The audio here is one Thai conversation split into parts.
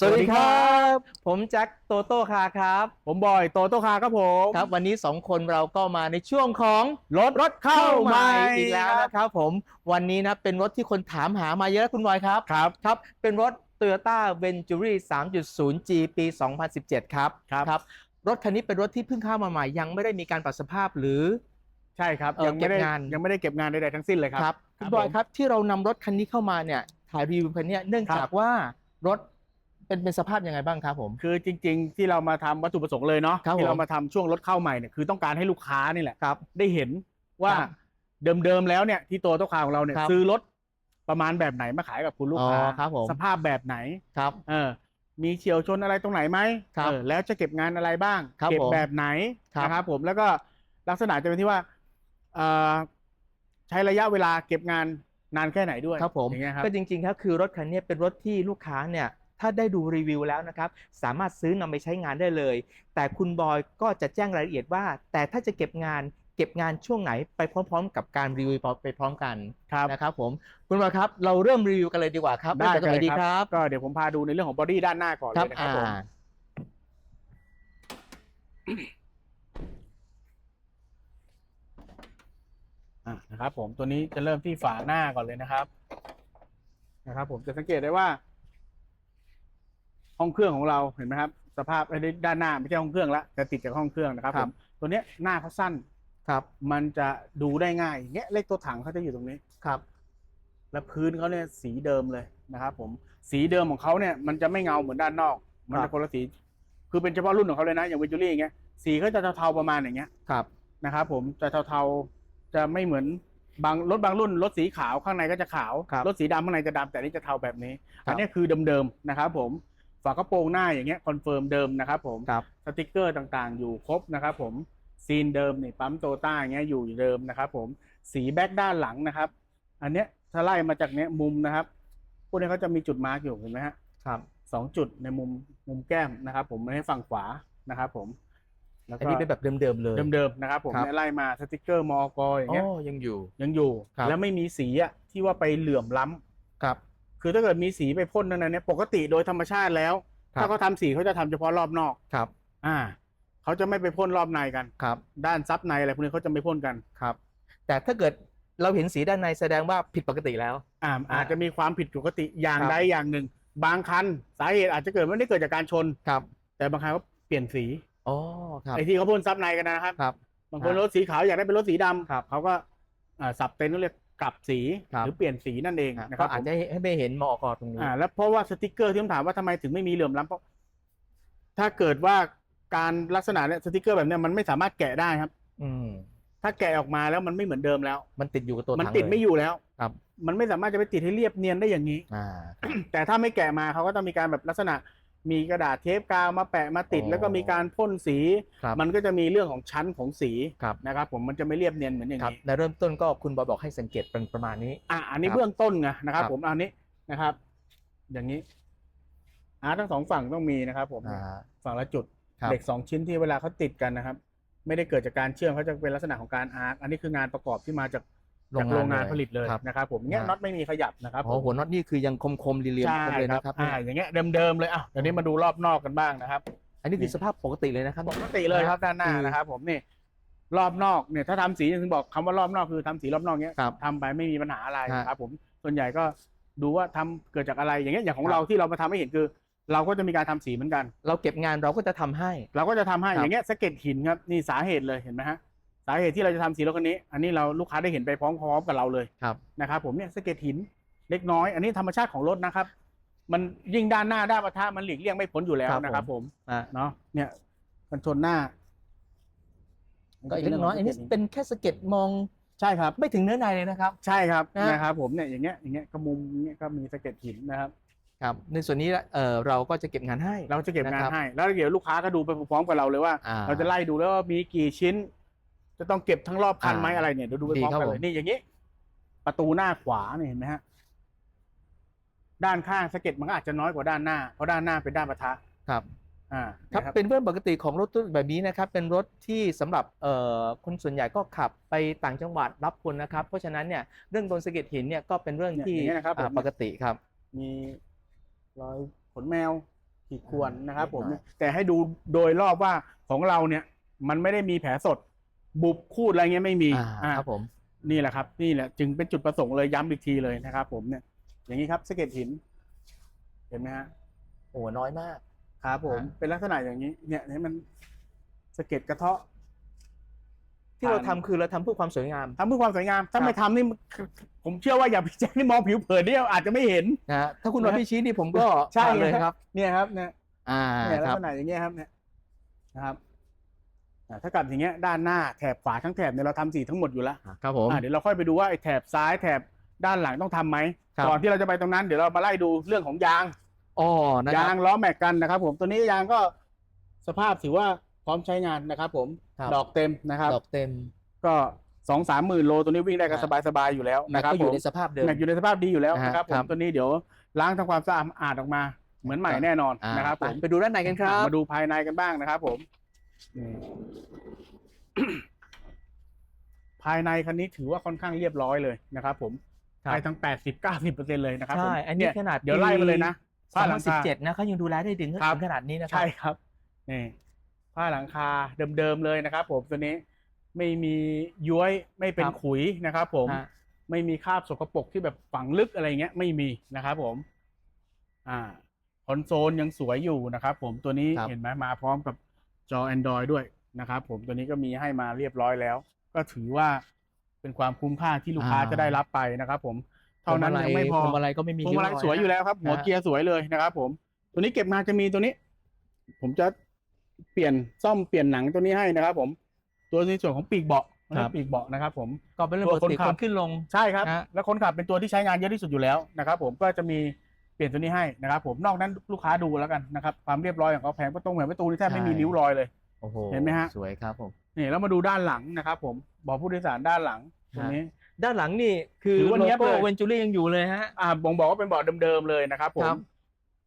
สวัสดีครับ ผมแจ็คโตโต้คาร์ครับ ผมบอยโตโตคาครับผมครับ วันนี้สองคนเราก็มาในช่วงของรถรถเข้าใหม่อีกแล้วนะครับผมวันนี้นะเป็นรถที่คนถามหามาเยอะคุณบอยครับครับครับ เป็นรถ Toyota Venturi 3.0G ปี 2017 ครับครับครับ รถคันนี้เป็นรถที่เพิ่งเข้ามาใหม่ ยังไม่ได้มีการปรับสภาพหรือใช่ครับเอ่อยังไม่ได้เก็บงานยังไม่ได้เก็บงานใดๆทั้งสิ้นเลยครับครับครัคุบณบอยผมครับที่เรานำรถคันนี้เข้ามาเนี่ยถ่ายรีวิวคันเนี้ยเนื่องครับจากว่ารถ เป็นเป็นสภาพยังไงบ้างครับผม คือจริง ๆ ที่เรามาทำวัตถุประสงค์เลยเนาะครับที่เราผมมาทำช่วงรถเข้าใหม่เนี่ยคือต้องการให้ลูกค้านี่แหละ ครับ ได้เห็นว่าครับเดิมๆแล้วเนี่ยที่โตโตคาของเราเนี่ยครับซื้อรถประมาณแบบไหนมาขายกับคุณลูกค้าอ๋อครับผม สภาพแบบไหน ครับ เออ มีเฉียวชนอะไรตรงไหนไหมครับเออแล้วจะเก็บงานอะไรบ้าง ครับเก็บผมแบบไหนครับ นะครับผมแล้วก็ลักษณะจะเป็นที่ว่าเอ่อใช้ระยะเวลาเก็บงานนานแค่ไหนด้วยครับผมอย่างเงี้ยครับ ก็จริงๆครับคือรถคันนี้เป็นรถที่ลูกค้าเนี่ย ถ้าได้ดูรีวิวแล้วนะครับสามารถซื้อนำไปใช้งานได้เลย แต่คุณบอยก็จะแจ้งรายละเอียดว่า แต่ถ้าจะเก็บงานเก็บงานช่วงไหนไปพร้อม ๆ กับการรีวิวไปพร้อมกันครับนะครับผมคุณบอยครับเราเริ่มรีวิวกันเลยดีกว่าครับได้เริ่มจากตรงไหนเลยดีคครัรับก็เดี๋ยวผมพาดูในเรื่องของบอดี้ด้านหน้าก่อนคเลรับยนะครับอ่าผมอะนะครับผมตัวนี้จะเริ่มที่ฝาหน้าก่อนเลยนะครับ นะครับ ผมจะสังเกตได้ว่า ห้องเครื่องของเราเห็นไหมครับ สภาพไอ้ด้านหน้าไม่ใช่ห้องเครื่องละจะติดจากห้องเครื่องนะครับคผรับมตัวเนี้ยหน้าเขาสั้นครับ มันจะดูได้ง่ายอย่างเงี้ยเลขตัวถังเขาจะอยู่ตรงนี้ครับ และพื้นเขาเนี่ยสีเดิมเลยนะครับ ผมสีเดิมของเขาเนี่ยมันจะไม่เงาเหมือนด้านนอก มันครัจะบคนละสี คือเป็นเฉพาะรุ่นของเขาเลยนะ อย่างวิจูรี่อย่างเงี้ยสีเขาจะเทาๆประมาณอย่างเงี้ยครับนะครับ ผมจะเทาๆจะไม่เหมือนบางรถบางรุ่นรถสีขาวข้างในก็จะขาวครับรถสีดำข้างในจะดำแต่อันนี่จะเทาแบบนี้ครับอันนี้คือเดิมๆนะครับ ผมฝากระโปรงหน้าอย่างเงี้ยคอนเฟิร์มเดิมนะครับผมครับสติกเกอร์ต่างๆ อยู่ครบนะครับผมซีนเดิมนี่ปั๊มโตต้าอย่างเงี้ยอยู่เดิมนะครับผมสีแบ็กด้านหลังนะครับ อันเนี้ยถ้าไล่มาจากเนี้ยมุมนะครับพวกนี้เขาจะมีจุดมาร์กอยู่เห็นไหมฮะครับสองจุดในมุมมุมแก้มนะครับ ผมให้ฝั่งขวานะครับผมแล้วอันก็นี้เป็นแบบเดิมๆเลยเดิมๆนะครับผมครับเนี่ยไล่มาสติกเกอร์มอกอย่างอ๋เงี้ยอยังอยู่ยังอยู่ครับแล้วไม่มีสีอะที่ว่าไปเหลื่อมล้ำครับ คือถ้าเกิดมีสีไปพ่นนั่นนะเนี่ยปกติโดยธรรมชาติแล้ว ครับ ถ้าเขาทำสีเขาจะทำเฉพาะรอบนอก ครับ อ่าเขาจะไม่ไปพ่นรอบในกัน ครับ ด้านซับในอะไรพวกนี้เขาจะไม่พ่นกัน ครับ แต่ถ้าเกิดเราเห็นสีด้านในแสดงว่าผิดปกติแล้ว อ่าอ่าอาจจะมีความผิดปกติอย่างครับ ใดอย่างหนึ่ง บางคันสาเหตุอาจจะเกิดไม่ได้เกิดจากการชน ครับ แต่บางคันเขาเปลี่ยนสีอ๋อ ครับ ไอ้ที่เขาพ่นซับในกันนะครับ ครับ บางคนอ่ารถสีขาวอยากได้เป็นรถสีดำครับ เขาก็อ่าสับเต็นท์เขาเรียก กลับสีครับ หรือเปลี่ยนสีนั่นเองอะนะคก็รับอาจจะให้ให้ไม่เห็นมอกตรงนี้ อ่า แล้วเพราะว่าสติกเกอร์ที่ผมถามว่าทำไมถึงไม่มีเหลื่อมล้ำเพราะถ้าเกิดว่าการลักษณะเนี่ยสติกเกอร์แบบเนี้ยมันไม่สามารถแกะได้ครับ อืม ถ้าแกะออกมาแล้วมันไม่เหมือนเดิมแล้ว มันติดอยู่กับตัวมันถังติดเล ไม่อยู่แล้วครับ มันไม่สามารถจะไปติดให้เรียบเนียนได้อย่างนี้ อ่า แต่ถ้าไม่แกะมาเขาก็ต้องมีการแบบลักษณะ มีกระดาษเทปกาวมาแปะมาติด อ๋อแล้วก็มีการพ่นสี ครับมันก็จะมีเรื่องของชั้นของสีครับ นะครับผมมันจะไม่เรียบเนียนเหมือนอย่างครับนี้ในเริ่มต้นก็คุณบอยบอกให้สังเกตเป็นประมาณนี้ อะอันนี้ครับเบื้องต้นไงนะครับ ครับ ผมอันนี้นะครับ อย่างนี้อาร์ตทั้งสองฝั่งต้องมีนะครับ ผมอ่าฝั่งละจุด ครับเหล็กสองชิ้นที่เวลาเขาติดกันนะครับ ไม่ได้เกิดจากการเชื่อมเขาจะเป็นลักษณะของการอาร์คอันนี้คืองานประกอบที่มาจาก จากโรงงานผลิตเลยครับ นะครับผมเงี้ยอ่าน็อตไม่มีขยับนะครับอ๋อหัวน็อตนี่คือยังคมๆเรียมใช่ๆเลยครับนะครับอ่าอย่างเงี้ยเดิมๆเลยอะเดี๋ยวนี้มาดูรอบนอกกันบ้างนะครับ อันนี้คือสภาพปกติเลยนะครับ ปกติเลยครับด้านหน้าคือนะครับ ผมนี่รอบนอกเนี่ยถ้าทำสีอย่างที่บอกคำว่ารอบนอกคือทำสีรอบนอกเนี้ยครับทำไปไม่มีปัญหาอะไรฮะนะครับ ผมส่วนใหญ่ก็ดูว่าทำเกิดจากอะไรอย่างเงี้ยอย่างของครับ เราที่เรามาทำให้เห็นคือ เราก็จะมีการทำสีเหมือนกัน เราเก็บงานเราก็จะทำให้ เราก็จะทำให้ครับ อย่างเงี้ยสะเก็ดหินครับนี่สาเหตุเลยเห็นไหมฮะ สาเหตุที่เราจะทำสีรถคันนี้ อันนี้เราลูกค้าได้เห็นไปพร้อมๆกับเราเลยครับ นะครับผมเนี่ยสะเก็ดหินเล็กน้อย อันนี้ธรรมชาติของรถนะครับ มันยิ่งด้านหน้าด้านปะทะมันหลีกเลี่ยงไม่พ้นอยู่แล้วครับนะครับผมอ่าเนาะเนี่ยมันชนหน้าก็อีกเล็กน้อยอันนี้เป็นแค่สะเก็ดมองใช่ครับ ไม่ถึงเนื้อในเลยนะครับ ใช่ครับนะ นะครับผมเนี่ยอย่างเงี้ยอย่างเงี้ยก็มุมอย่างเงี้ยก็มีสะเก็ดหินนะครับ ครับ ในส่วนนี้เอ่อเราก็จะเก็บงานให้ เราจะเก็บงานะนครับให้ แล้วเดี๋ยวลูกค้าก็ดูไปพร้อมๆกับเราเลยว่า อ่า เราจะไล่ดูแล้วว่ามีกี่ชิ้น จะต้องเก็บทั้งรอบคันไหมอ่าอะไรเนี่ยเดี๋ยวดูไปพร้อมดีครักับนเลผมยนี่อย่างนี้ ประตูหน้าขวาเนี่ยเห็นไหมฮะด้านข้างสะเก็ดมันก็อาจจะน้อยกว่าด้านหน้าเพราะด้านหน้าเป็นด้านปะทะ ครับ อ่าครับนะเป็นเรื่องปกติของรถตู้แบบนี้นะครับ เป็นรถที่สำหรับเอ่อคนส่วนใหญ่ก็ขับไปต่างจังหวัดรับคนนะครับ เพราะฉะนั้นเนี่ยเรื่องโดนสะเก็ดหินเนี่ยก็เป็นเรื่องที่เนี่ยอย่างเงี้ยนะครับอ่าผมปกติครับ มีรอยขนแมวขีดข่วนนะครับ ผม นิดหน่อย แต่ให้ดูโดยรอบว่าของเราเนี่ย มันไม่ได้มีแผลสด บุบคูดอะไรเงี้ยไม่มีอ่าอ่าครับผมนี่แหละครับ นี่แหละจึงเป็นจุดประสงค์เลยย้ำอีกทีเลยนะครับ ผมเนี่ย อย่างนี้ครับสะเก็ดหิน เห็นไหมฮะโอ้น้อยมากครับผมฮะเป็นลักษณะอย่างนี้ เนี่ยให้มันสะเก็ดกระเทาะ ที่เราทำคือเราทำเพื่อความสวยงามทำเพื่อความสวยงาม ถ้าครับไม่ทำนี่ผมเชื่อว่าอย่างพี่แจ็คนี่มองผิวเผินนี่อาจจะไม่เห็นนะฮะถ้าคุณมาพี่ชี้นี่ผมก็ใช่ทำเลยครับ เนี่ยครับ เนี่ยอ่าเนี่ยลัคกรับษณะอย่างเงี้ยครับ เนี่ยนะครับอ่า ถ้ากับอย่างเงี้ยด้านหน้าแถบขวาทั้งแถบเนี่ยเราทำสีทั้งหมดอยู่แล้วครับผมอ่าเดี๋ยวเราค่อยไปดูว่าไอ้แถบซ้ายแถบด้านหลังต้องทำไหมครับก่อนที่เราจะไปตรงนั้นเดี๋ยวเรามาไล่ดูเรื่องของยางอ๋อนะคยารับงล้อแม็กกันนะครับ ผมตัวนี้ยางก็สภาพถือว่าพร้อมใช้งานนะครับ ผมครับดอกเต็มนะครับ ดอกเต็ม ก็สองสามหมื่นโลตัวนี้วิ่งได้กันคสรับบายสบายๆอยู่แล้วแม็กนะครับก็อยู่ผมในสภาพเดิมแม็กอยู่ในสภาพดีอยู่แล้วนะฮะนะครับผครัมบตัวนี้เดี๋ยวล้างทำความสะอาดออกมาเหมือนใหม่แน่นอนอ่านะครับไปผมไปดูด้านในกันครับ มาดูภายในกันบ้างนะครับผม นี่ภายในคันนี้ถือว่าค่อนข้างเรียบร้อยเลยนะครับผมครับ ไปทั้งแปดสิบเก้าสิบเปอร์เซ็นเลยนะครับผมใช่ อันนี้เยขนาดเดี๋ยวไล่มาเลยนะสองพันสิบเจ็ดนะเขายังดูแลได้ถึงครับถึงขนาดนี้นะครัใช่ครับนี่ผ้าหลังคาเดิมๆเลยนะครับผมตัวนี้ไม่มีย้วยไม่เป็นครับ ขุยนะครับผม ฮะ ไม่มีคราบสกปรกที่แบบฝังลึกอะไรเงี้ย ไม่มีนะครับผม อ่าคอนโซลยังสวยอยู่นะครับผมตัวนี้ครับ เห็นไหมมาพร้อมกับ จอ Android ด้วยนะครับผมตัวนี้ก็มีให้มาเรียบร้อยแล้ว ก็ถือว่าเป็นความคุ้มค่าที่ลูกค้าจะได้รับไปนะครับผมเท่านั้นยังไม่พอ พวงมาลัยก็ไม่มีพวงมาลัยริ้รสวยอยู่แล้วครับ หัวนะฮะเกียร์สวยเลยนะครับผม ตัวนี้เก็บงานจะมีตัวนี้ ผมจะเปลี่ยนซ่อมเปลี่ยนหนังตัวนี้ให้นะครับ ผม ตัวในส่วนของปีกเบาะนะครับปีกเบาะนะครับ ผม ก็เป็นเรื่องปกติตัวคนขัคบนขึ้นลง ใช่ครับ ฮะ แล้วคนขับเป็นตัวที่ใช้งานเยอะที่สุดอยู่แล้วนะครับผมก็จะมี เปลี่ยนตัวนี้ให้นะครับผมนอกนั้นลูกค้าดูแล้วกันนะครับความเรียบร้อยของเขาแผงประตูเหมือนประตูนี่แทบไม่มีริ้วรอยเลย โอ้โหเห็นไหมฮะ สวยครับผมนี่แล้วมาดูด้านหลังนะครับผมบอกผู้โดยสารด้านหลังตรงนี้ ด้านหลังนี่คือถือว่าโลเนี๊ยบโก้เลยเวนจูรี่ยังอยู่เลยฮะอ่าบ่งบอกว่าเป็นเบาะเดิมๆเลยนะครับผครัมบ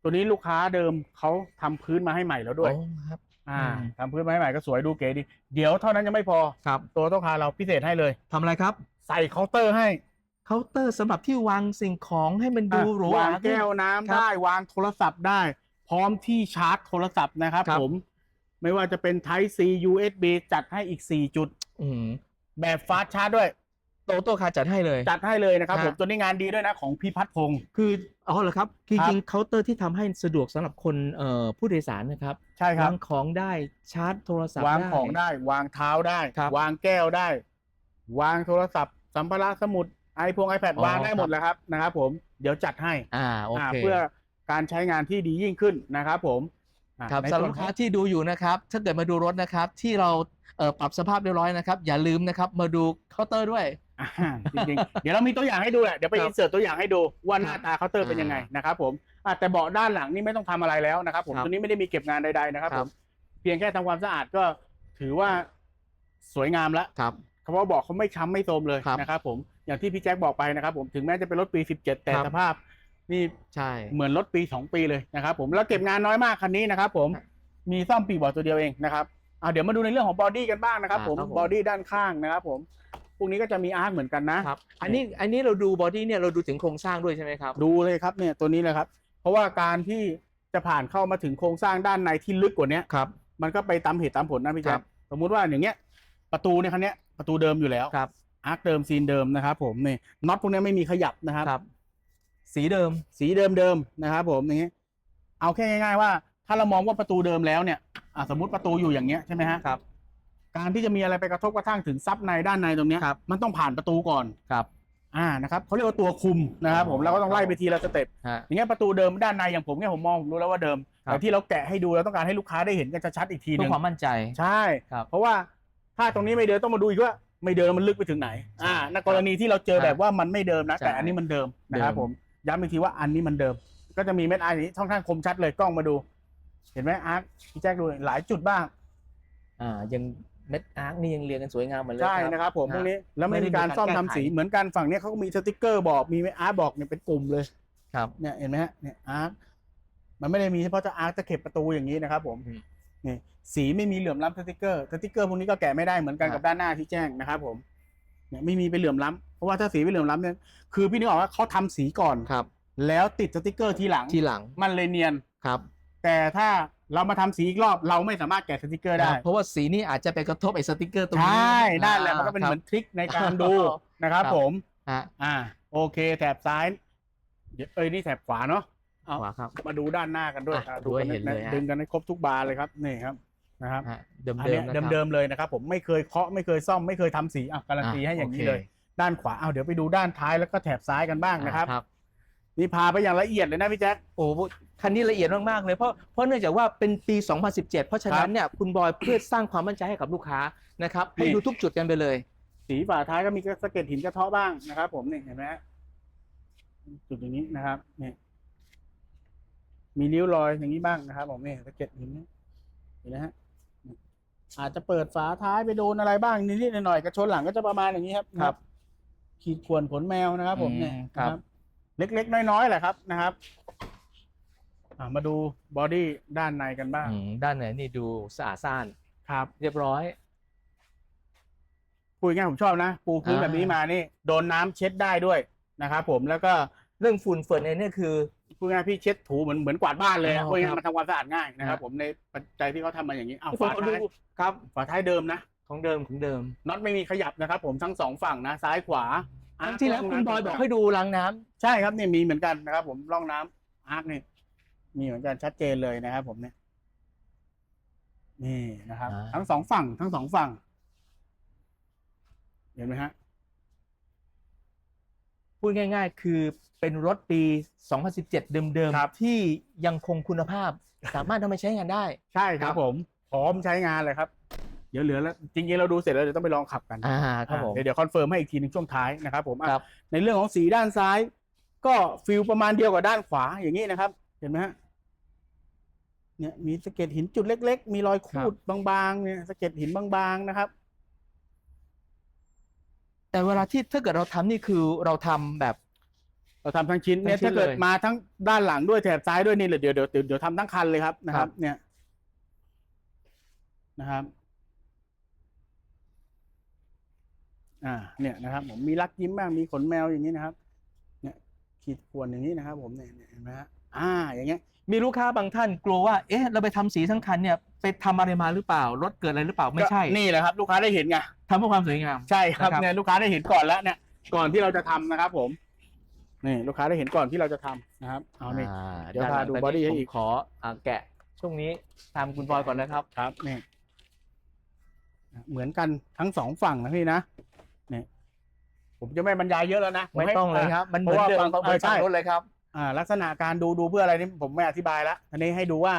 ตัวนี้ลูกค้าเดิมเขาทำพื้นมาให้ใหม่แล้วด้วยโอ้ครับ อ่าอืมทำพื้นมาให้ใหม่ก็สวยดูเก๋ดี เดี๋ยวเท่านั้นยังไม่พอครับตัวโต๊ะคาเราพิเศษให้เลยทำอะไรครับ ใส่เคาน์เตอร์ให้ เคาน์เตอร์สำหรับที่วางสิ่งของให้มันดูอะหรูหวารางแก้วน้ำครับ ได้วางโทรศัพท์ได้ พร้อมที่ชาร์จโทรศัพท์นะครับครับ ผม ไม่ว่าจะเป็น Type C USB จัดให้อีก 4 จุด อืมแบบฟาสต์ชาร์จด้วย โตโต้คาจัดให้เลย จัดให้เลยนะครับ ฮะ ผมตัวนี้งานดีด้วยนะของพี่พัฒพงศ์ คืออ๋อเหรอครับคือครับจริงๆเคาน์เตอร์ที่ทำให้สะดวกสำหรับคนเอ่อผู้โดยสารนะครับใช่ครับ วางของได้ชาร์จโทรศัพท์ วางได้ของได้ วางเท้าได้ ครับ วางแก้วได้ วางโทรศัพท์ สัมภาระสมุด ไอพงไอแพดอ๋อวางได้หมดแล้วครับนะครับผมเดี๋ยวจัดให้อ่าโออ่าเคเพื่อการใช้งานที่ดียิ่งขึ้นนะครับผมอ่าครับในสำหรับส่วนลูกขอค้างที่ดูอยู่นะครับ ถ้าเกิดมาดูรถนะครับ ที่เราเอ่อปรับสภาพเรียบร้อยนะครับ อย่าลืมนะครับ มาดูเคาน์เตอร์ด้วยอ่าจริงๆเดี๋ยวเรามีตัวอย่างให้ดูแหละเดี๋ยวไปครับอินเสิร์ตตัวอย่างให้ดูว่าหน้าครับตาเคาน์เตอร์เป็นยังไงอ่านนะครับผมอะแต่เบาะด้านหลังนี่ไม่ต้องทำอะไรแล้วนะครับ ผมครับตัวนี้ไม่ได้มีเก็บงานใดๆนะครับคผรับมเพียงแค่ทำความสะอาดก็ถือว่าสวยงามแล้วครับเพราะว่าเบาะเขาไม่ช้ำไม่โทรมเลยครับนะครับผม อย่างที่พี่แจ็คบอกไปนะครับผมถึงแม้จะเป็นรถปี 17 แต่ครับ สภาพ นี่ใช่ เหมือนรถปี 2 ปีเลยนะครับผมแล้วเก็บงานน้อยมากคันนี้นะครับผมครับมีซ่อมปีกเบาะตัวเดียวเองนะครับอะเดี๋ยวมาดูในเรื่องของบอดี้กันบ้างนะครับอ่าผมครับผม บอดี้ด้านข้างนะครับผมพวกนี้ก็จะมีอาร์คเหมือนกันนะ ครับ อันนี้อันนี้เราดูบอดี้เนี่ยเราดูถึงโครงสร้างด้วยใช่ไหมครับ ดูเลยครับเนี่ยตัวนี้เลยครับ เพราะว่าการที่จะผ่านเข้ามาถึงโครงสร้างด้านในที่ลึกกว่าเนี้ย ครับ มันก็ไปตามเหตุตามผลนะพี่คแจ๊รัคบสมมุติว่าอย่างเงี้ย ประตูเนี่ยคันเนี้ยประตูเดิมอยู่แล้ว ครับ อาร์คเดิมซีนเดิมนะครับผมนี่น็อตพวกเนี้ยไม่มีขยับนะครับครับ สีเดิม สีเดิมเดิมๆนะครับผมอย่างเงี้ยเอาแค่ง่าย ๆ ว่า ถ้าเรามองว่าประตูเดิมแล้วเนี่ยอะสมมติประตูอยู่อย่างเงี้ยใช่ไหมฮะครับ การที่จะมีอะไรไปกระทบกระทั่งถึงซับในด้านในตรงเนี้ยครับมันต้องผ่านประตูก่อนครับอ่านะครับเขาเรียกว่าตัวคุมนะครับผมเราก็ต้องไล่ไปทีละสเต็ปฮะอย่างเงี้ยประตูเดิมด้านในอย่างผมเนี่ยผมมองผมรู้แล้วว่าเดิมครับแต่ที่เราแกะให้ดูเราต้องการให้ลูกค้าได้เห็นกันชัดๆอีกทีหเพื่นึองความมั่นใจใช่ครับเพราะว่าถ้าตรงนี้ไม่เดิมต้องมาดูอีกว่า ไม่เดิมมันลึกไปถึงไหน อ่าในกรณีที่เราเจอแบบว่ามันไม่เดิมนะใช่แต่อันนี้มันเดิมนะครับเดิมผมย้ำอีกทีว่าอันนี้มันเดิม ก็จะมีเม็ดไอนี้ค่อนข้างคมชัดเลยกล้องมาดู เห็นไหมอาร์ตพี่แจ็คดูหลายจุดบ้าง อ่ายังเม็ดอาร์คนี่ยังเรียงกันสวยงามเหมือนเลยใช่ครับนะครับผมฮะพวกนี้แล้วไม่ไม่ได้มีการมีการซ่อมแก้ทำไขสีเหมือนกันฝั่งเนี้ยเขาก็มีสติกเกอร์บอกมีอาร์ตบอกเนี่ยเป็นกลุ่มเลยครับเนี่ยเห็นไหมฮะเนี่ยอาร์ตมันไม่ได้มีเฉพาะจะอาร์ตตะเข็บประตูอย่างนี้นะครับผมอืม นี่สีไม่มีเหลื่อมล้ำสติกเกอร์สติกเกอร์พวกนี้ก็แกะไม่ได้เหมือนกันครับกับด้านหน้าที่แจ้งนะครับผมเนี่ยไม่มีไปเหลื่อมล้ำเพราะว่าถ้าสีไปเหลื่อมล้ำเนี่ยคือพี่นึกออกว่าเขาทำสีก่อนครับ แล้วติดสติกเกอร์ทีหลังทีหลังมันเลยเนียนครับ แต่ถ้าเรามาทำสีอีกรอบเราไม่สามารถแกะสติกเกอร์ได้ เพราะว่าสีนี่อาจจะไปกระทบไอ้สติกเกอร์ตรงใชนี้่นั่นแหละมันก็เป็นเหมือนทริคในการดูนะครับครับผมฮะอ่าโอเคแถบซ้ายเดี๋ยวเอ้ยนี่แถบขวาเนาะ เอา ขวาครับ มาดูด้านหน้ากันด้วยอะอะดูให้กัเห็นเลยฮะ ดึงกันให้ครบทุกบานเลยครับนี่ครับนะครับฮะเดิมอันเดิเนี้มยนะครับเดิมๆเลยนะครับ ผมไม่เคยเคาะไม่เคยซ่อมไม่เคยทำสีอะการันตีให้อย่างนี้โคเลย ด้านขวาเอาเดี๋ยวไปดูด้านท้ายแล้วก็แถบซ้ายกันบ้างนะครับครับ นี่พาไปอย่างละเอียดเลยนะพี่แจ๊ค โอ้โหคันนี้ละเอียดมากๆเลยเพราะเพราะเนื่องจากว่าเป็นปี 2017 เพราะฉะนั้นเนี่ยคุณบอยเพื่อสร้างความมั่นใจให้กับลูกค้านะครับให้นี่ ดูทุกจุดกันไปเลย สีฝาท้ายก็มีสะเก็ดหินกระเทาะบ้างนะครับ ผมนี่เห็นไหมฮะจุดอย่างนี้นะครับเนี่ย มีริ้วรอยอย่างนี้บ้างนะครับผมนี่สะเก็ดหินนี่เห็นไหมฮะอาจจะเปิดฝาท้ายไปโดนอะไรบ้างนิดๆหน่อยๆกระชนหลังก็จะประมาณอย่างนี้ครับครับ ขีดข่วนขนแมวนะครับ ผมเนี่ยอืมนะครับ เล็กๆน้อยๆแหละครับนะครับอะมาดูบอดี้ด้านในกันบ้างอืมด้านไหนนี่ดูสะอาดซ่านครับ เรียบร้อยพูดง่ายๆผมชอบนะ ปูพื้นอ่าแบบนี้มานี่ โดนน้ำเช็ดได้ด้วยนะครับผมแล้วก็เรื่องฝุ่นเฟิร์นเนี่ยคือ พูดง่ายๆพี่เช็ดถูเหมือนเหมือนกวาดบ้านเลยอ๋อะอพูดง่ายครับๆมันทำความสะอาดง่ายนะครับฮะผมในปัจจัยที่เขาทำมาอย่างนี้เอาฝฝาท้ายครับฝาท้ายเดิมนะของเดิมของเดิมน็อตไม่มีขยับนะครับ ผมทั้งสองฝั่งนะซ้ายขวาครั้งที่แล้วคุณบอยบอกให้ดูรางน้ำใช่ครับเนี่ยมีเหมือนกันนะครับ ผมร่องน้ำอาร์คนี่มีเหมือนกันชัดเจนเลยนะครับ ผมเนี่ยนี่นะครับอ่าทั้งสองฝั่ง ทั้งสองฝั่ง เห็นไหมฮะ พูดง่าย ๆ คือ เป็นรถปี 2017 เดิมครับ ๆ ที่ยังคงคุณภาพ สามารถนำมาใช้งานได้ ใช่ครัครับบ ผม พร้อมใช้งานเลยครับ เดี๋ยวเหลือแล้ว จริงๆเราดูเสร็จแล้วเดี๋ยวต้องไปลองขับกันอ่าครับผม อ่าเดี๋ยวเดี๋ยวคอนเฟิร์มให้อีกทีหนึงช่วงท้ายนะครับผมอะครับ ในเรื่องของสีด้านซ้าย ก็ฟิลประมาณเดียวกับด้านขวาอย่างนี้นะครับ เห็นไหมฮะเนี่ยมีสะเก็ดหินจุดเล็ก ๆ มีรอยขูดบางๆเนี่ยสะเก็ดหินบางๆนะครับ แต่เวลาที่ถ้าเกิดเราทำนี่คือเราทำแบบ เราทำทั้งชิ้นเนี่ยทั้งชิ้นถ้าเกิดเลย มาทั้งด้านหลังด้วยแถบซ้ายด้วยนี่เลยเดี๋ยวเดี๋ยวเดี๋ยวเดี๋ยวทำทั้งคันเลยครับนะคครัรับบเนี่ยนะครับ อ่า เนี่ยนะครับผมมีลักยิ้มบ้างมีขนแมวอย่างนี้นะครับ เนี่ย ขีดข่วนอย่างนี้นะครับ ผมเนี่ยเนี่ยเห็นไหมฮะอ่า อย่างเงี้ย มีลูกค้าบางท่านกลัวว่า เอ๊ะ เราไปทำสีทั้งคันเนี่ย ไปทำอะไรมาหรือเปล่า รถเกิดอะไรหรือเปล่า ไม่ใช่ก็นี่แหละครับ ลูกค้าได้เห็นไง ทำเพื่อความสวยงาม ใช่ครับนะครับ เนี่ยลูกค้าได้เห็นก่อนแล้วเนี่ย ก่อนที่เราจะทำนะครับ ผม นี่ลูกค้าได้เห็นก่อนที่เราจะทำนะครับเอานี่อ่าเดี๋ยวพาดูนหลัง body ให้ผมอีกขออ่าแกะช่วงนี้ตามคุณบอยก่อนนะครับ ครับนี่เหมือนกันทั้งสองฝั่งนะพี่นะเนี่ยผมจะไม่บรรยายเยอะแล้วนะผไม่ให้ ต้องเลยครับ มันเหมือนเดิมเพราะว่าเหมือนใช่ฝั่งรถเลยครับ อ่าลักษณะการดูดูเพื่ออะไรนี่ผมไม่อธิบายละอันนี้ให้ดูว่า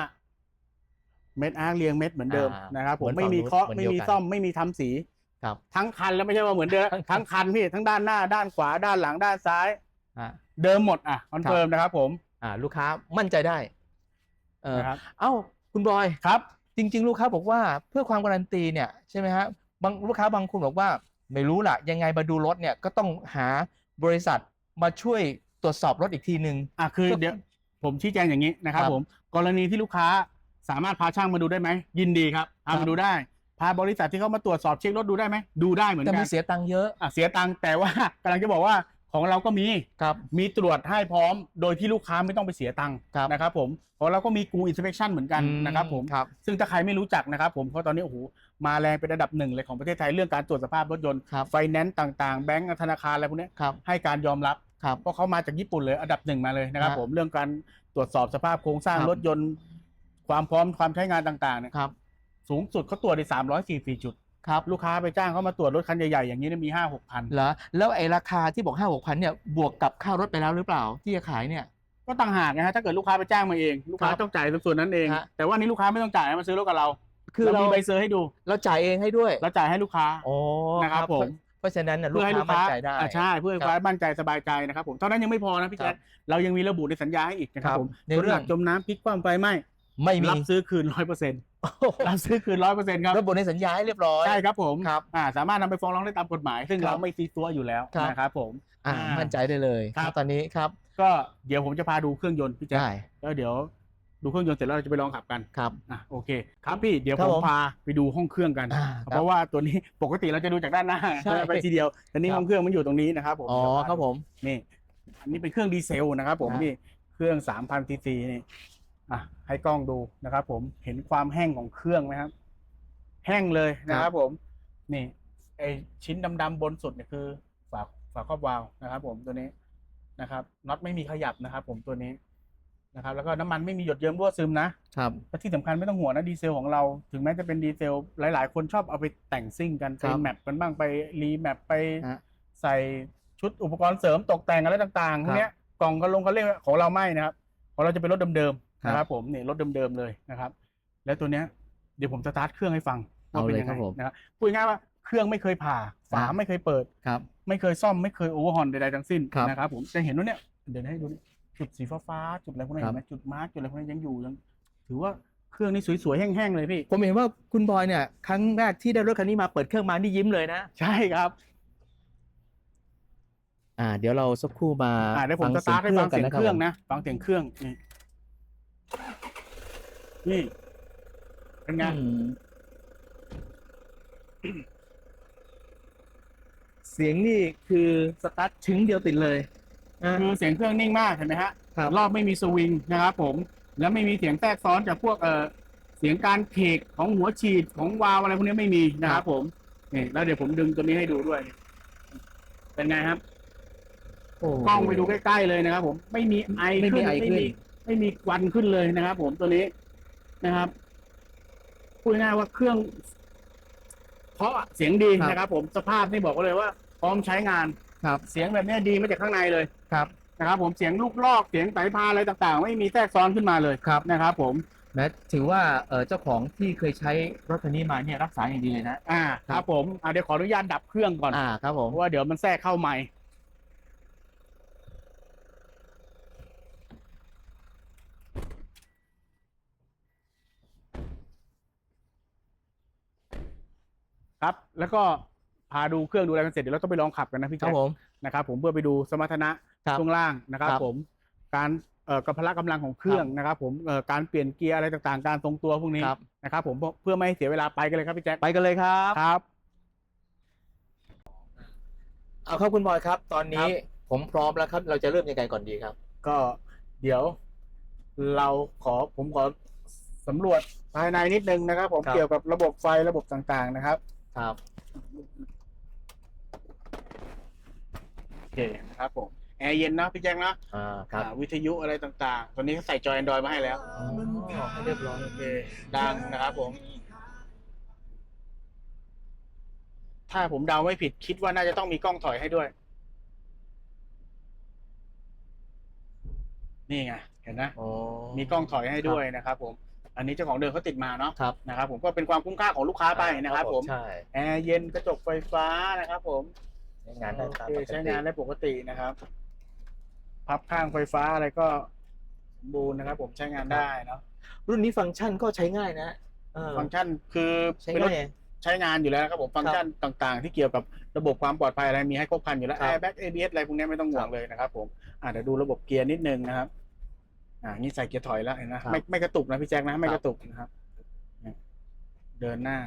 เม็ดอาร์คเรียงเม็ดเหมือนเดิมอ่านนะครับผมเหมือนไม่มีฝั่งนู้นเคาะเหมือนไม่เดียวมีกันซ่อมไม่มีทำสีครับทั้งคันแล้วไม่ใช่ว่าเหมือนเดิมทั้งคัน ทั้งคันพี่ทั้งด้านหน้าด้านขวาด้านหลังด้านซ้ายอ่า เดิมหมดอะคอนเฟิร์มนะครับผมอ่าลูกค้ามั่นใจได้ เออนะครับเอ้าคุณบอยครับ จริง ๆ ลูกค้าบอกว่าเพื่อความการันตีเนี่ยใช่ไหมฮะบางลูกค้าบางคนบอกว่า ไม่รู้ล่ะ ยังไงมาดูรถเนี่ยก็ต้องหาบริษัทมาช่วยตรวจสอบรถอีกทีหนึ่งอะคือก็เดี๋ยวผมชี้แจงอย่างนี้นะครับครับผมกรณีที่ลูกค้าสามารถพาช่างมาดูได้ไหมยินดีครับพาครัมาบดูได้พาบริษัทที่เขามาตรวจสอบเช็ครถดูได้ไหมดูได้เหมือนแต่กัมีนเสียตังค์เยอะอะเสียตังค์แต่ว่ากำลังจะบอกว่า ของเราก็มีครับมีตรวจให้พร้อมโดยที่ลูกค้าไม่ต้องไปเสียตังค์ครับนะครับผมของเราก็มีกูอินสเป t ชันเหมือนกันนะครับผมครับซึ่งถ้าใครไม่รู้จักนะครับผมเพราะตอนนี้โอ้โหมาแรงเป็นระดับหนึ่งเลยของประเทศไทยเรื่องการตรวจสภาพรถยนต์ครับไฟแนนซ์ต่างๆ แบงก์ธนาคารอะไรพวกเนี้ยครับให้การยอมรับครับเพราะเขามาจากญี่ปุ่นเลยอันดับหนึ่งมาเลยนะครับฮะผมเรื่องการตรวจสอบสภาพโครงสร้างครับรถยนต์ ความพร้อมความใช้งานต่างๆเนี่ยครับสูงสุดเขาตรวจได้สามร้อยสี่สี่จุด ครับ ลูกค้าไปจ้างเขามาตรวจรถคันใหญ่ๆ อย่างนี้เนี่ยมีห้าหกพันเหรอแล้วไอ้ราคาที่บอกห้าหกพันเนี่ยบวกกับค่ารถไปแล้วหรือเปล่าที่จะขายเนี่ย ก็ต่างหากนะฮะถ้าเกิดลูกค้าไปจ้างมาเอง ลูกค้าครับต้องจ่ายส่วนนั้นเอง ฮะ แต่ว่านี่ลูกค้าไม่ต้องจ่ายนะมาซื้อรถกับเราคือเราเรามีใบเซอร์ให้ดูเราจ่ายเองให้ด้วยเราจ่ายให้ลูกค้า โอ้นะครับผม เพราะฉะนั้นน่ะลูเพื่กอให้ลูค้ากมั่ค้านใจได้ อ่าใช่เพื่อให้ลูกค้ามั่นใจสบายใจนะครับผมเท่านั้นยังไม่พอนะพี่ครัแจ๊บคเรายังมีระบุในสัญญาให้อีกนะครับครับผมในรถเรื่หองลักจมน้ำพลิกคว่ำไฟไหม้ไม่มีรับซื้อคืนร้อยเปอร์เซ็นต์ รับซื้อคืนร้อยเปอร์เซ็นต์ครับระบุในสัญญาให้เรียบร้อยใช่ครับผมครับอ่าสามารถนำไปฟ้องร้องได้ตามกฎหมาย ซึ่งครับเราไม่ซีซัวอยู่แล้วครับนะครับผมอ่าอ่ามั่มั่นใจได้เลยครับตอนนี้ครับ ก็เดี๋ยวผมจะพาดูเครื่องยนต์พี่แจ๊คได้แล้วเดี๋ยวดูเครื่องยนต์เสร็จแล้วเราจะไปลองขับกันครับอะโอเค ครับพี่เดี๋ยวครับผมผมพาไปดูห้องเครื่องกันอ่าเพราะว่าตัวนี้ปกติเราจะดูจากด้านหน้าใช่ไปทีเดียวแต่นี่ครับห้องเครื่องมันอยู่ตรงนี้นะครับผมอ๋อเดี๋ยวพาครับผมนี่อันนี้เป็นเครื่องดีเซลนะครับผมฮะนี่เครื่อง3,000ซีซีนี่ อะให้กล้องดูนะครับผมเห็นความแห้งของเครื่องไหมครับ แห้งเลยนะครับผมนี่ไอชิ้นดำๆบนสุดเนี่ยคือ ฝาฝาครอบวาล์วนะครับ ผมตัวนี้นะครับน็อตไม่มีขยับนะครับ ผมตัวนี้นะครับ แล้วก็น้ำมันไม่มีหยดเยิ้มรั่วซึมนะครับและที่สำคัญไม่ต้องห่วงนะดีเซลของเราถึงแม้จะเป็นดีเซลหลาย ๆ คนชอบเอาไปแต่งซิ่งกันคไปรับแมปกันบ้างไปรีแมปไปฮะใส่ชุดอุปกรณ์เสริมตกแต่งอะไรต่างๆพวกเนี้ยกล่องกระลงกระเล่งของเราไม่นะครับของเราจะเป็นรถเดิมๆ นะครับผมนี่รถเดิมๆเลยนะครับ แล้วตัวเนี้ยเดี๋ยวผมสตาร์ทเครื่องให้ฟังว่าเป็นยังเอาเลยครัไงบผมนะครับพูดง่ายๆว่าเครื่องไม่เคยผ่าฝาอ่าไม่เคยเปิดครับ ไม่เคยซ่อมไม่เคยโอเวอร์ฮอนใดๆทั้งสิ้นครับนะครับ ผมจะเห็นว่าเนี่ยเดี๋ยวให้ดูนี่จุดสีฟ้าๆจุดอะไรพวกนี้ครัเห็บนไหมจุดมาร์กจุดอะไรพวกนี้ยังอยู่ยังถือว่าเครื่องนี้สวยๆแห้งๆเลยพี่ผมเห็นว่าคุณบอยเนี่ย ครั้งแรกที่ได้รถคันนี้มาเปิดเครื่องมานี่ยิ้มเลยนะใช่ครับ อ่า เดี๋ยวเราสักครู่มาอ่าเดี๋ยวผมฟัสตาร์ทให้ฟังเสียงนะเครื่องบผมนะฟังเสียงเครื่องนี่ นี่เป็นไงอืมเสียงนี่คือสตาร์ทชึ้งเดียวติดเลยนะคือเสียงเครื่องนิ่งมากเห็นไหมฮะครับ รอบไม่มีสวิงนะครับผม แล้วไม่มีเสียงแทรกซ้อนจากพวกเอ่อเสียงการเคกของหัวฉีดของวาล์วอะไรพวกนี้ไม่มีนะครับผมนี่แล้วเดี๋ยวผมดึงตัวนี้ให้ดูด้วย เป็นไงครับโอ้กล้องไปดูใกล้ๆเลยนะครับผม ไม่มีไอไม่มีขึ้นไอไม่ขึ้นมี ไม่มีควันขึ้นเลยนะครับ ผมตัวนี้นะครับพูดง่ายๆว่าเครื่องเพราะเสียงดีนะครับ ผมสภาพนี่บอกไว้เลยว่า พร้อมใช้งานครับ เสียงแบบนี้ดีมาจากข้างในเลยครับ นะครับ ผมเสียงลูกลอกเสียงสายพานอะไรต่างๆ ไม่มีแทรกซ้อนขึ้นมาเลยครับ นะครับ ผมและถือว่าเออเจ้าของที่เคยใช้รถคันนี้มาเนี่ยรักษาอย่างดีเลยนะ อ่าคครัรับบผมอ่าเดี๋ยวขออนุญาตดับเครื่องก่อนอ่าครับผมเพราะว่าเดี๋ยวมันแทรกเข้าใหม่ ครับ แล้วก็พาดูเครื่องดูอะไรกันเสร็จเดี๋ยวเราต้องไปลองขับกันนะพี่ครัแจ๊บคผม นะครับผมเพื่อไปดูสมรรถนะครับช่วงล่างนะครับ ครับ ผมการเอ่อกำพละกำลังของเครื่องนะครับ ผมเอ่อการเปลี่ยนเกียร์อะไรต่างๆ การทรงตัวพวกนี้ครับ นะครับผมเพื่อไม่ให้เสียเวลาไปกันเลยครับพี่แจ๊คไปกันเลยครับ ครับ เอาครับคุณบอยครับ ตอนนี้ครับผมพร้อมแล้วครับ เราจะเริ่มยังไงก่อนดีครับ ก็เดี๋ยวเราขอผมขอสำรวจภายในนิดนึงนะครับ ผมครับ เกี่ยวกับระบบไฟระบบต่างๆนะครับ ครับ โอเคนะครับผมแอร์เย็นนะพี่แจ็คนะอ่าครับอ่าวิทยุอะไรต่างๆ ตอนนี้เขาใส่จอย Android มาให้แล้ว อ๋อให้เรียบร้อยโอเคดังนะครับผม ถ้าผมเดาไม่ผิดคิดว่าน่าจะต้องมีกล้องถอยให้ด้วย นี่ไงเห็นนะ อ๋อมีกล้องถอยให้ด้วยนะครับผม อันนี้เจ้าของเดิมเขาติดมาเนาะครับนะครับผมก็เป็นความคุ้มค่าของลูกค้าไปนะครับผมใช่แอร์เย็นกระจกไฟฟ้านะครับผมใช้งานได้ตามโอเคปกติใช้งานได้ปกตินะครับ พับข้างไฟฟ้าอะไรก็สมบูรณ์นะครับ ผมใช้งานได้เนาะรุ่นนี้ฟังก์ชันก็ใช้ง่ายนะเออฟังก์ชันคือใช้เป็นรถง่ายใช้งานอยู่แล้วนะครับผมฟังก์ชันต่างๆ ที่เกี่ยวกับระบบความปลอดภัยอะไรมีให้ครบครันอยู่แล้วครับ airbag ABS อะไรพวกนี้ไม่ต้องห่วคงรับเลยนะครับผมอ่าเดี๋ยวดูระบบเกียร์นิดนึงนะครับ อ่านี่ใส่เกียร์ถอยแล้วเห็นนะครับ ไม่ไม่กระตุกนะพี่แจ็คนะไม่กระตุกนะครับเนี่ยเดินหน้า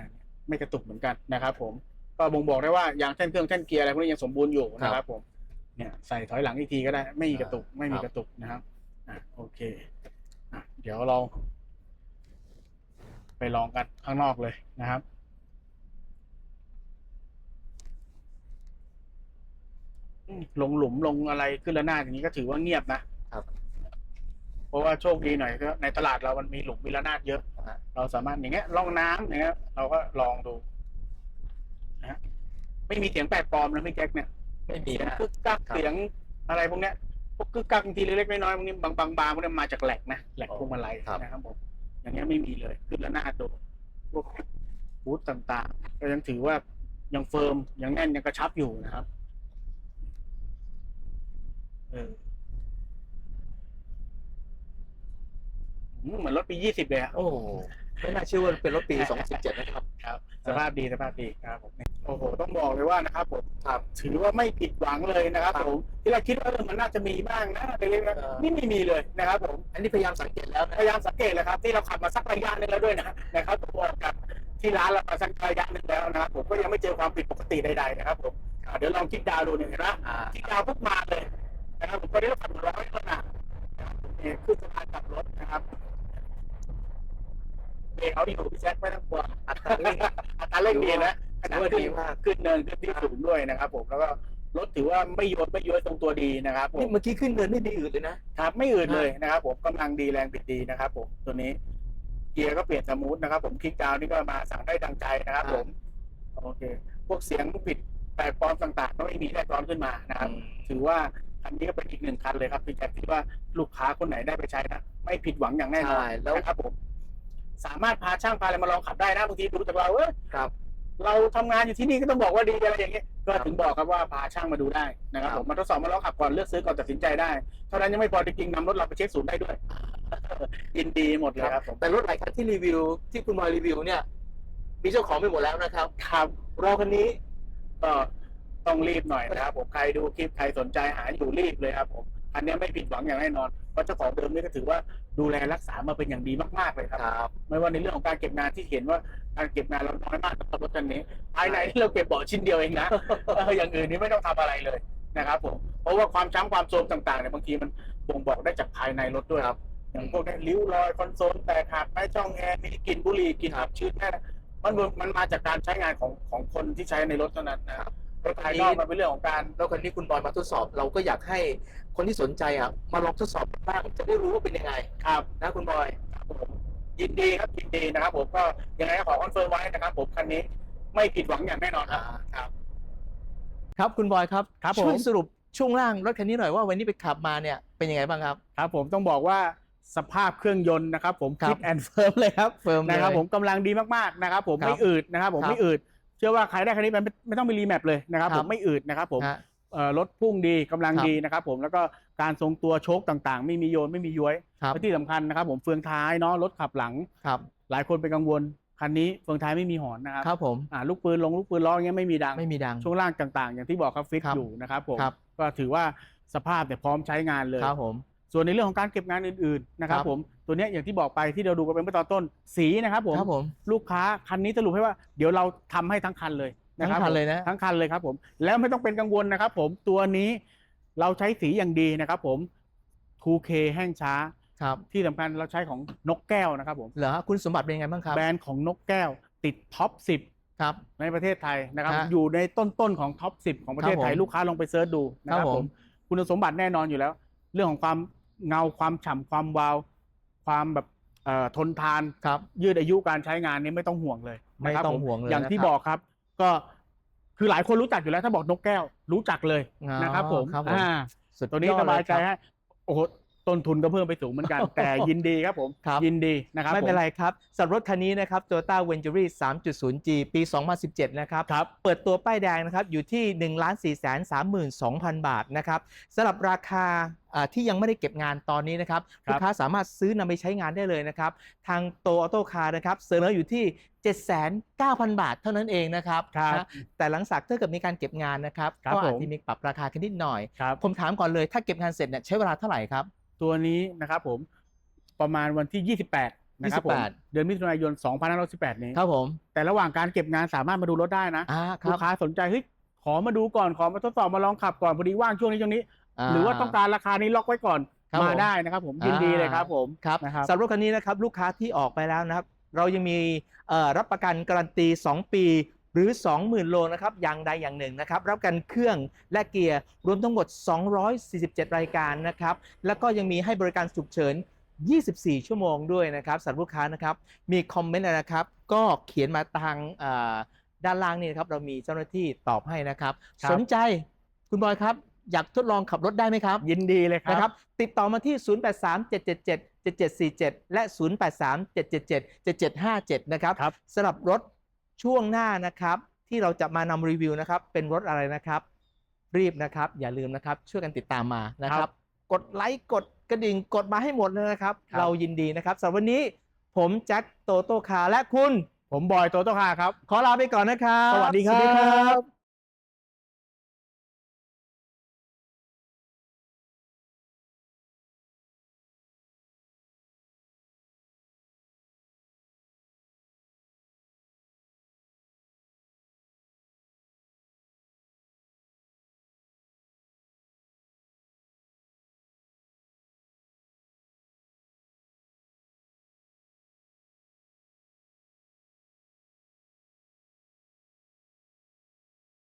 ไม่กระตุกเหมือนกันนะครับ ผม ก็บ่งบอกได้ว่ายางแท่นเครื่องแท่นเกียร์อะไรพวกนี้ยังสมบูรณ์อยู่นะครับ ผม เนี่ย ใส่ถอยหลังอีกทีก็ได้ ไม่มีกระตุก ไม่มีครับกระตุกนะครับ อะโอเคอะเดี๋ยวเรา ไปลองกันข้างนอกเลยนะครับ อืมลงหลุมลงอะไรขึ้นระนาดอย่างนี้ก็ถือว่าเงียบนะครับเพ ราะว่าโชคดีหน่อยก็ในตลาดเรามันมีหลุมมีระนาดเยอะนะฮะเราสามารถอย่างเงี้ยล่องน้ำอย่างเงี้ยเราก็ลองดูนะฮะไม่มีเสียงแปลกปลอมนะพี่แจ็คเนี่ยไม่มีเสียงนะกึกกักครับเสียงอะไรพวกเนี้ยพวกกึกกักบางทีเล็กๆน้อยๆพวกนี้บางบางบางพวกนี้มาจากแหลกนะแหลกพวงมาลัยครับนะครับผมอย่างเงี้ยไม่มีเลยขึ้นระนาดดูพวกบูธต่างๆก็ยังถือว่ายังเฟิร์มยังแน่นยังกระชับอยู่นะครับเอออืม เหมือนรถปียี่สิบเลยอะโอ้ไม่น่าเชื่อว่าเป็นรถปี 2017 นะครับ ครับสภาพดีสภาพดีครับผมโอ้โหต้องบอกเลยว่านะครับผมครับ ถือว่าไม่ผิดหวังเลยนะครับครับ ผมที่เราคิดว่าเออมันน่าจะมีบ้างนะเล็กๆนะเออ นี่ไม่มีเลยนะครับผม อันนี้พยายามสังเกตแล้วนะพยายามสังเกตเลยครับที่เราขับมาสักระยะหนึงแล้วด้วยนะนะครับตัวกับที่ร้านเรามาสักระยะหนึงแล้วนะครับผมก็ยังไม่เจอความผิดปกติใดๆนะครับผมอ่าเดี๋ยวลองคิดดาวน์ดูหนึ่งนะอ่า คิดดาวน์ปุ๊บมาเลยนะครับผมก็ได้ขับร้อยแล้วนะนะครับผมเองขึ้นสะพานกลับรถนะครับ เบรกเอาที่อยู่พี่แจ็คไม่ต้องกลัวอัตราเร่งอัตราเร่งดีนะขถืนาอดว่าขึ้ดีนมากขึ้นเนินขึ้นที่สูงด้วยนะครับ ผมแล้วก็รถถือว่าไม่โยนไม่ย้อยตรงตัวดีนะครับผนี่มเมื่อกี้ขึ้นเนินไม่มีอืดเลยนะครับไม่อืดเลยนะครับ ผมกำลังดีแรงบิดดีนะครับ ผมตัวนี้เกียร์ก็เปลี่ยนสมูทนะครับ ผมคลิกดาวน์นี่ก็มาสั่งได้ดังใจนะครับครับ ผมโอเค พวกเสียงผิดแปลกปลอมต่างๆก็ไม่มีแทรกซ้อนขึ้นมานะครับ ถือว่าคันนี้ก็เป็นอีกหนึ่งคันเลยครับพี่แจ็คที่ว่าลูกค้าคนไหนได้ไปใช้นะไม่ผิดหวังอย่างแน่นอนใช่แล้วนะครับผม สามารถพาช่างพาอะไรมาลองขับได้นะบางทีดูจากเราเออครับ เราทำงานอยู่ที่นี่ก็ต้องบอกว่าดีอะไรอย่างเงี้ยก็ถึงบอกครับว่าพาช่างมาดูได้นะครับครับ ผมมาทดสอบมาลองขับก่อนเลือกซื้อก่อนตัดสินใจได้เท่านั้นยังไม่พอจริงๆนำรถเราไปเช็คศูนย์ได้ด้วยยินดีหมดเลยครับผมแต่รถหลายคันที่รีวิวที่คุณบอยรีวิวเนี่ย มีเจ้าของไปหมดแล้วนะครับครับรอคันนี้ ก็ต้องรีบหน่อยนะครับผมใครดูคลิปใครสนใจหาอยู่รีบเลยครับผม อันนี้ไม่ผิดหวังอย่างแน่นอนเพราะเจ้าของเดิมนี่ก็ถือว่าดูแลรักษามาเป็นอย่างดีมากๆเลยครับ ครับ ไม่ว่าในเรื่องของการเก็บงานที่เห็นว่าการเก็บงานเราน้อยมากสำหรับรถคันนี้ภายในที่เราเก็บเบาะชิ้นเดียวเองนะ เอออย่างอื่นนี่ไม่ต้องทำอะไรเลยนะครับผมเพราะว่าความช้ำความโทรมต่างๆเนี่ยบางทีมันบ่งบอกได้จากภายในรถด้วยครับ อย่างพวกนี้ริ้วรอยคอนโซลแตกหักใต้ช่องแอร์มีกลิ่นบุหรี่กลิ่นอับชื้นแน่มันมันมาจากการใช้งานของของคนที่ใช้ในรถเท่านั้นนะครับรถภายนอกมันเป็นเรื่องของการ แล้วคันนี้คุณบอยมาทดสอบเราก็อยากให้ คนที่สนใจอะมาลองทดสอบบ้างจะได้รู้ว่าเป็นยังไงครับนะคุณบอย ผมยินดีครับยินดีนะครับ ผมก็ยังไงก็ขอคอนเฟิร์มไว้นะครับ ผมคันนี้ไม่ผิดหวังอย่างแน่นอนครับครับ ครับคุณบอยครับครับผม ช่วยสรุปช่วงล่างรถคันนี้หน่อยว่าวันนี้ไปขับมาเนี่ยเป็นยังไงบ้างครับ ครับ ผมต้องบอกว่าสภาพเครื่องยนต์นะครับ ผมครับ ฟิตแอนด์เฟิร์มเลยครับเฟิร์มเลย นะครับ ผมกำลังดีมากๆนะครับ ผมครับไม่อืดนะครับ ผมครับไม่อืดเชื่อว่าใครได้คันนี้ไปไม่ไม่ต้องไปรีแมปเลยนะครับ ครัผบมไม่อืดนะครับ ผมฮะเอ่อ รถพุ่งดีกำลังครับดีนะครับผมแล้วก็การทรงตัวโชคต่างๆ ไม่มีโยนไม่มีย้วยครับและที่สำคัญนะครับผมเฟืองท้ายเนาะรถขับหลังครับ หลายคนเป็นกังวลคันนี้เฟืองท้ายไม่มีหอนนะครับครับผมอ่าลูกปืนลงลูกปืนล้ออย่างเงี้ยไม่มีดังไม่มีดังช่วงล่างต่าง ๆ อย่างที่บอกครับฟิตครับอยู่นะครับผมครับก็ถือว่าสภาพเนี่ยพร้อมใช้งานเลยครับผมส่วนในเรื่องของการเก็บงานอื่นๆนะครับครับผมตัวเนี้ยอย่างที่บอกไปที่เราดูกันเป็นเมื่อตอนต้นสีนะครับผมครับผมลูกค้าคันนี้สรุปให้ว่าเดี๋ยวเราทำให้ทั้งคันเลยนะ ทั้งครับคันผมเลยนะทั้งคันเลยครับผมแล้วไม่ต้องเป็นกังวลนะครับ ผมตัวนี้เราใช้สีอย่างดีนะครับ ผม 2K แห้งช้าครับที่สำคัญเราใช้ของนกแก้วนะครับผมเหรอฮะคุณสมบัติเป็นยังไงบ้างครับแบรนด์ของนกแก้ว ติดท็อป 10 ครับ ในประเทศไทยนะครับ ฮะอยู่ในต้นๆของท็อป 10 ของประเทศไทยครับผมลูกค้าลองไปเซิร์ชดูนะคครัรับบผมผมคุณสมบัติแน่นอนอยู่แล้ว เรื่องของความเงาความฉ่ำความวาว ความแบบเอ่อทนทาน ครับ ยืดอายุการใช้งานนี้ไม่ต้องห่วงเลยไม่นะครับต้องผห่วงเลยอย่างที่นะครับ บอกครับ ก็คือหลายคนรู้จักอยู่แล้วถ้าบอกนกแก้ว รู้จักเลยอ๋อนะครับผมครับผม อ่า สุดตัวนี้อดสบายใจเลครัฮะโอ้โห ต้นทุนก็เพิ่มไปสูงเหมือนกัน แต่ยินดีครับผม ครับ ยินดีนะครับไม่เป็นผไรครับสำหรับรถคันนี้นะครับ Toyota Ventury 3.0G ปี 2017 นะครับ ครับ เปิดตัวป้ายแดงนะครับ อยู่ที่ 1 4 3 2 0 0 0 บาทนะครับสำหรับราคาอ่าที่ยังไม่ได้เก็บงานตอนนี้นะครับครับ ลูกค้าสามารถซื้อนำไปใช้งานได้เลยนะครับ ทางโตออโต้คาร์นะครับเสนออยู่ที่ 79,000บาทเท่านั้นเองนะครับครับนะแต่หลังจากถ้าเกิดมีการเก็บงานนะครับครับก็อาจผม จะมีปรับราคาขึ้นนิดหน่อย ครับ ผมถามก่อนเลยถ้าเก็บงานเสร็จเนี่ยใช้เวลาเท่าไหร่ครับ ตัวนี้นะครับผมประมาณวันที่ 28นะครับผม28 เดือนมิถุนายน 2518นี้ครับผม แต่ระหว่างการเก็บงานสามารถมาดูรถได้นะอ่าคลูรักบค้าสนใจเฮ้ยขอมาดูก่อนขอมาทดสอบมาลองขับก่อนพอดีว่างช่วงนี้ช่วงนี้ หรือว่าต้องการราคานี้ล็อกไว้ก่อนครับมาผม ได้นะครับผมยินดีเลยครับผม ครับนะครับสำหรับรถคันนี้นะครับลูกค้าที่ออกไปแล้วนะครับ เรายังมีเอ่อรับประกันการันตี 2 ปี หรือ 20,000 โลนะครับอย่างใดอย่างหนึ่งนะครับรับประกันเครื่องและเกียร์รวมทั้งหมด 247 รายการนะครับแล้วก็ยังมีให้บริการฉุกเฉิน 24 ชั่วโมงด้วยนะครับสำหรับลูกค้านะครับมีคอมเมนต์อะไรนะครับก็เขียนมาทางเอ่อด้านล่างนี่นะครับเรามีเจ้าหน้าที่ตอบให้นะครับครับ สนใจคุณบอยครับอยากทดลองขับรถได้ไหมครับ ยินดีเลยคนะครัรับบติดต่อมาที่ 0837777747 และ 0837777757 นะครับครับสำหรับรถ ช่วงหน้านะครับที่เราจะมานำรีวิวนะครับ เป็นรถอะไรนะครับ รีบนะครับ อย่าลืมนะครับ ช่วยกันติดตามมานะครับ กดไลค์กดกระดิ่งกดมาให้หมดเลยนะครับครับเรายินดีนะครับสำหรับวันนี้ผมแจ็คโตโต้คาร์และคุณ ผมบอยโตโต้คาร์ครับ ขอลาไปก่อนนะครับ สวัสดีครับ